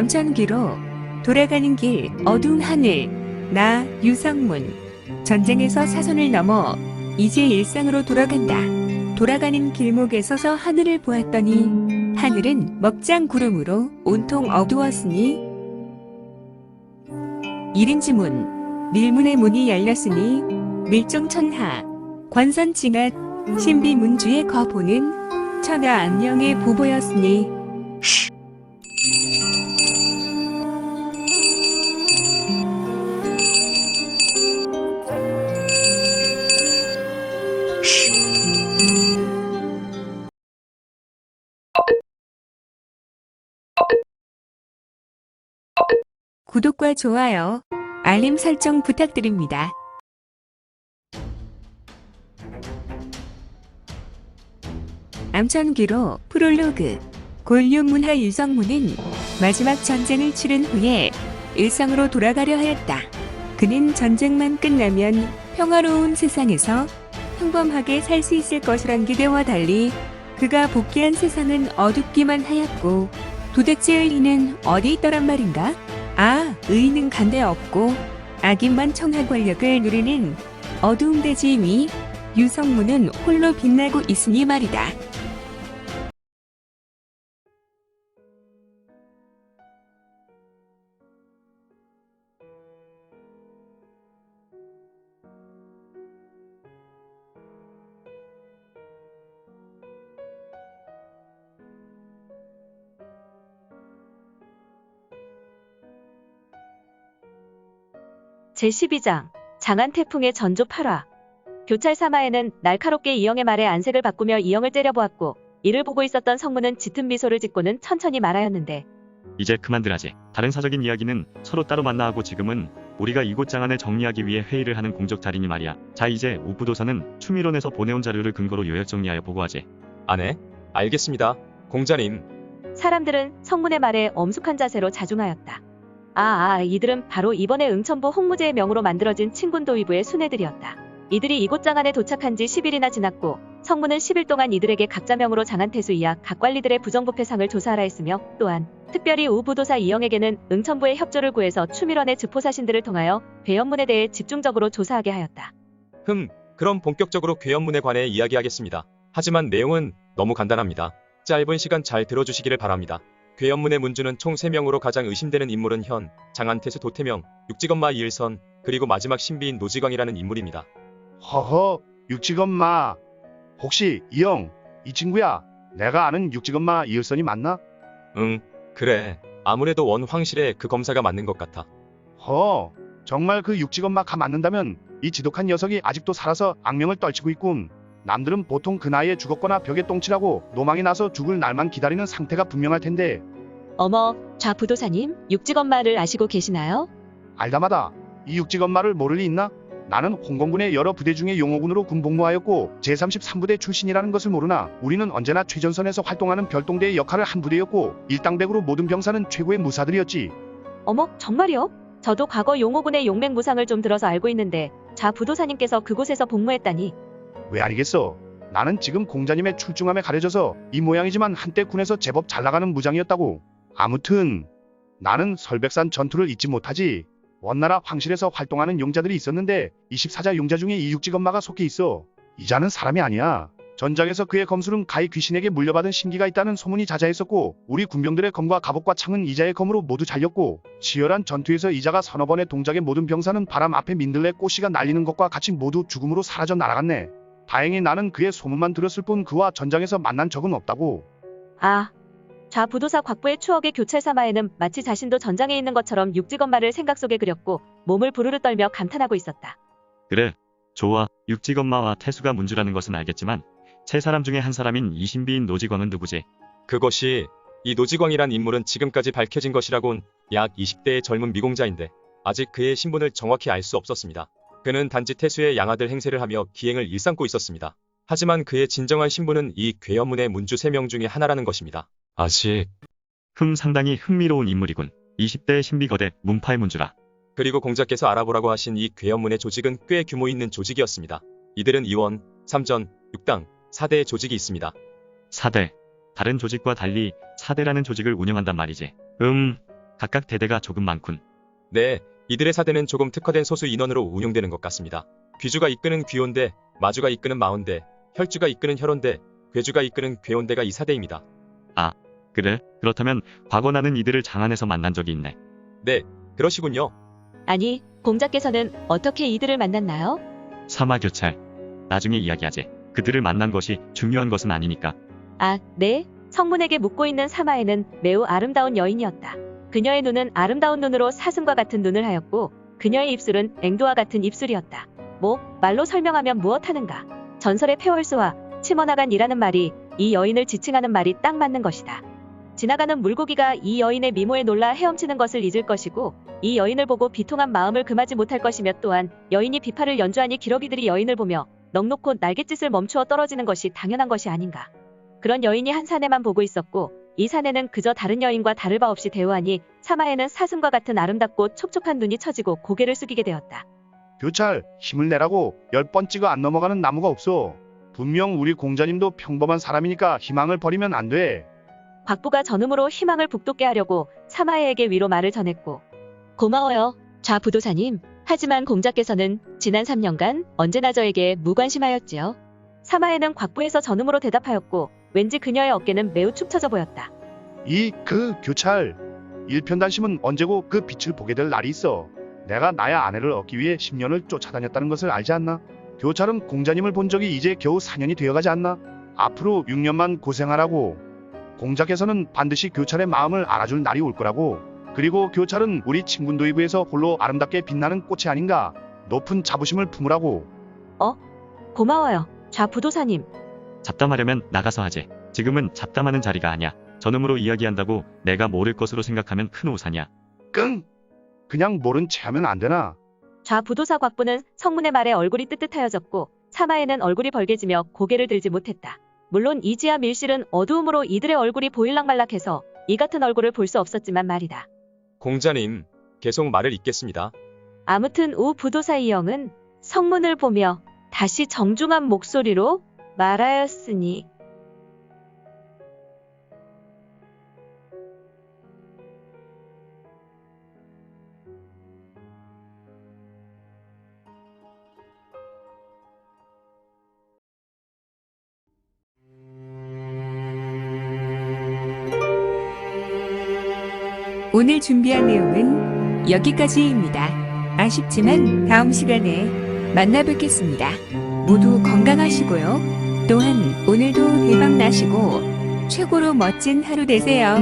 암천기로 돌아가는 길 어두운 하늘 나 유성문 전쟁에서 사선을 넘어 이제 일상으로 돌아간다. 돌아가는 길목에 서서 하늘을 보았더니 하늘은 먹장 구름으로 온통 어두웠으니 일인지문 밀문의 문이 열렸으니 밀정천하 관선징앗 신비문주의 거보는 천하 안녕의 보보였으니 구독과 좋아요, 알림 설정 부탁드립니다. 암천기로 프롤로그 골륜문화 유성문은 마지막 전쟁을 치른 후에 일상으로 돌아가려 하였다. 그는 전쟁만 끝나면 평화로운 세상에서 평범하게 살 수 있을 것이란 기대와 달리 그가 복귀한 세상은 어둡기만 하였고 도대체 의리는 어디 있더란 말인가? 아, 의는 간데 없고 악인만 청하 권력을 누리는 어두운 대지 위 유성문은 홀로 빛나고 있으니 말이다. 제12장 장안 태풍의 전조 8화 교찰 사마에는 날카롭게 이영의 말에 안색을 바꾸며 이영을 째려보았고 이를 보고 있었던 성문은 짙은 미소를 짓고는 천천히 말하였는데 이제 그만들 하지. 다른 사적인 이야기는 서로 따로 만나 하고 지금은 우리가 이곳 장안을 정리하기 위해 회의를 하는 공적 자리니 말이야. 자 이제 우부도사는 추미론에서 보내온 자료를 근거로 요약 정리하여 보고하지. 아네, 알겠습니다. 공자님, 사람들은 성문의 말에 엄숙한 자세로 자중하였다. 아, 아, 이들은 바로 이번에 응천부 홍무제의 명으로 만들어진 친군도위부의 순애들이었다. 이들이 이곳 장안에 도착한 지 10일이나 지났고 성문은 10일 동안 이들에게 각자 명으로 장안태수 이하 각 관리들의 부정부패상을 조사하라 했으며 또한 특별히 우부도사 이영에게는 응천부의 협조를 구해서 추밀원의 즈포사신들을 통하여 괴연문에 대해 집중적으로 조사하게 하였다. 흠, 그럼 본격적으로 괴연문에 관해 이야기하겠습니다. 하지만 내용은 너무 간단합니다. 짧은 시간 잘 들어주시기를 바랍니다. 괴연문의 문주는 총 3명으로 가장 의심되는 인물은 현, 장안태수 도태명, 육지건마 이일선, 그리고 마지막 신비인 노지광이라는 인물입니다. 허허, 육지검마. 혹시 이영, 이 친구야? 내가 아는 육지검마 이을선이 맞나? 응, 그래. 아무래도 원 황실에 그 검사가 맞는 것 같아. 허, 정말 그 육지검마가 맞는다면 이 지독한 녀석이 아직도 살아서 악명을 떨치고 있군. 남들은 보통 그 나이에 죽었거나 벽에 똥칠하고 노망이 나서 죽을 날만 기다리는 상태가 분명할 텐데 어머, 좌 부도사님, 육지건마를 아시고 계시나요? 알다마다 이 육지검마를 모를 리 있나? 나는 홍건군의 여러 부대 중에 용호군으로 군복무하였고 제33부대 출신이라는 것을 모르나 우리는 언제나 최전선에서 활동하는 별동대의 역할을 한 부대였고 일당백으로 모든 병사는 최고의 무사들이었지. 어머, 정말이요? 저도 과거 용호군의 용맹 무상을 좀 들어서 알고 있는데 좌 부도사님께서 그곳에서 복무했다니 왜 알겠어? 나는 지금 공자님의 출중함에 가려져서 이 모양이지만 한때 군에서 제법 잘 나가는 무장이었다고. 아무튼 나는 설백산 전투를 잊지 못하지. 원나라 황실에서 활동하는 용자들이 있었는데 24자 용자 중에 이육지검마가 속해 있어. 이자는 사람이 아니야. 전장에서 그의 검술은 가히 귀신에게 물려받은 신기가 있다는 소문이 자자했었고 우리 군병들의 검과 갑옷과 창은 이자의 검으로 모두 잘렸고 치열한 전투에서 이자가 서너 번의 동작의 모든 병사는 바람 앞에 민들레 꽃이가 날리는 것과 같이 모두 죽음으로 사라져 날아갔네. 다행히 나는 그의 소문만 들었을 뿐 그와 전장에서 만난 적은 없다고. 아, 좌 부도사 곽부의 추억의 교찰 사마에는 마치 자신도 전장에 있는 것처럼 육지건마를 생각 속에 그렸고 몸을 부르르 떨며 감탄하고 있었다. 그래, 좋아. 육지건마와 태수가 문주라는 것은 알겠지만 세 사람 중에 한 사람인 이신비인 노지광은 누구지? 그것이 이 노지광이란 인물은 지금까지 밝혀진 것이라곤 약 20대의 젊은 미공자인데 아직 그의 신분을 정확히 알 수 없었습니다. 그는 단지 태수의 양아들 행세를 하며 기행을 일삼고 있었습니다. 하지만 그의 진정한 신분은 이 괴연문의 문주 3명 중에 하나라는 것입니다. 아직 흠 상당히 흥미로운 인물이군. 20대의 신비거대 문파의 문주라. 그리고 공자께서 알아보라고 하신 이 괴연문의 조직은 꽤 규모 있는 조직이었습니다. 이들은 이원, 삼전, 육당, 사대의 조직이 있습니다. 사대. 다른 조직과 달리 사대라는 조직을 운영한단 말이지. 음, 각각 대대가 조금 많군. 네, 이들의 사대는 조금 특화된 소수 인원으로 운용되는 것 같습니다. 귀주가 이끄는 귀혼대, 마주가 이끄는 마혼대, 혈주가 이끄는 혈혼대, 괴주가 이끄는 괴혼대가 이 사대입니다. 그래? 그렇다면 과거 나는 이들을 장안에서 만난 적이 있네. 네, 그러시군요. 아니, 공자께서는 어떻게 이들을 만났나요? 사마교찰. 나중에 이야기하지. 그들을 만난 것이 중요한 것은 아니니까. 아, 네. 성문에게 묻고 있는 사마에는 매우 아름다운 여인이었다. 그녀의 눈은 아름다운 눈으로 사슴과 같은 눈을 하였고 그녀의 입술은 앵도와 같은 입술이었다. 뭐 말로 설명하면 무엇하는가? 전설의 폐월수와 치머나간이라는 말이 이 여인을 지칭하는 말이 딱 맞는 것이다. 지나가는 물고기가 이 여인의 미모에 놀라 헤엄치는 것을 잊을 것이고 이 여인을 보고 비통한 마음을 금하지 못할 것이며 또한 여인이 비파를 연주하니 기러기들이 여인을 보며 넉놓고 날갯짓을 멈추어 떨어지는 것이 당연한 것이 아닌가. 그런 여인이 한 사내만 보고 있었고 이 사내는 그저 다른 여인과 다를 바 없이 대우하니 사마에는 사슴과 같은 아름답고 촉촉한 눈이 처지고 고개를 숙이게 되었다. 교찰, 힘을 내라고 열 번 찍어 안 넘어가는 나무가 없어. 분명 우리 공자님도 평범한 사람이니까 희망을 버리면 안 돼. 곽부가 전음으로 희망을 북돋게 하려고 사마에에게 위로 말을 전했고 고마워요 좌 부도사님 하지만 공자께서는 지난 3년간 언제나 저에게 무관심하였지요 사마에는 곽부에서 전음으로 대답하였고 왠지 그녀의 어깨는 매우 축 처져 보였다 이 그 교찰 일편단심은 언제고 그 빛을 보게 될 날이 있어. 내가 나의 아내를 얻기 위해 10년을 쫓아다녔다는 것을 알지 않나? 교찰은 공자님을 본 적이 이제 겨우 4년이 되어가지 않나? 앞으로 6년만 고생하라고. 공자께서는 반드시 교찰의 마음을 알아줄 날이 올 거라고. 그리고 교찰은 우리 친군도이부에서 홀로 아름답게 빛나는 꽃이 아닌가? 높은 자부심을 품으라고. 고마워요 좌 부도사님 잡담하려면 나가서 하지. 지금은 잡담하는 자리가 아니야. 전음으로 이야기한다고 내가 모를 것으로 생각하면 큰 오산이야. 끙! 그냥 모른 체 하면 안 되나? 좌 부도사 곽부는 성문의 말에 얼굴이 뜨뜻하여졌고 사마에는 얼굴이 벌개지며 고개를 들지 못했다. 물론 이지아 밀실은 어두움으로 이들의 얼굴이 보일락말락해서 이 같은 얼굴을 볼 수 없었지만 말이다. 공자님, 계속 말을 잇겠습니다. 아무튼 우 부도사 이영은 성문을 보며 다시 정중한 목소리로 말하였으니 오늘 준비한 내용은 여기까지입니다. 아쉽지만 다음 시간에 만나 뵙겠습니다. 모두 건강하시고요. 또한 오늘도 대박 나시고 최고로 멋진 하루 되세요.